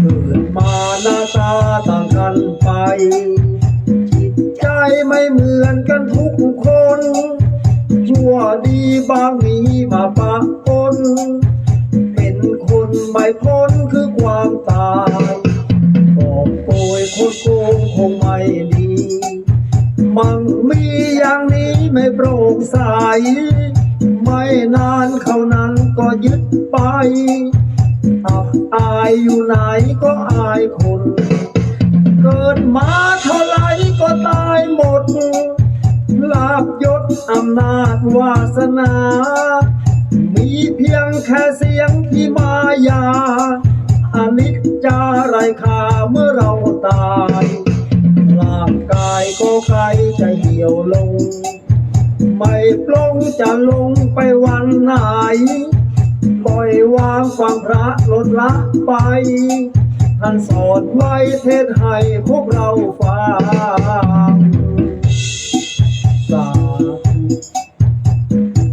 เกิดมาหน้าตาต่างกันไป จิตใจไม่เหมือนกันทุกคน ชั่วดีบางมีมาปะปนเป็นคนไม่พ้นคือความตายบอกโกยโคตรโกงคงไม่ดีมั่งมีอย่างนี้ไม่โปร่งใสไม่นานเขานั้นก็ยึดไป อับอายอยู่ไหนก็อายคน เกิดมาเท่าไรก็ตายหมด ลาบยศอำนาจวาสนา มีเพียงแค่เสียงที่มายาอนิจจาไรคาเมื่อเราตายร่างกายก็ไกลจะเหี่ยวลง ไม่ปลงจะลงไปวันไหน ยวางความพระลดละไป ท่านสอนไว้เทศให้พวกเราฟั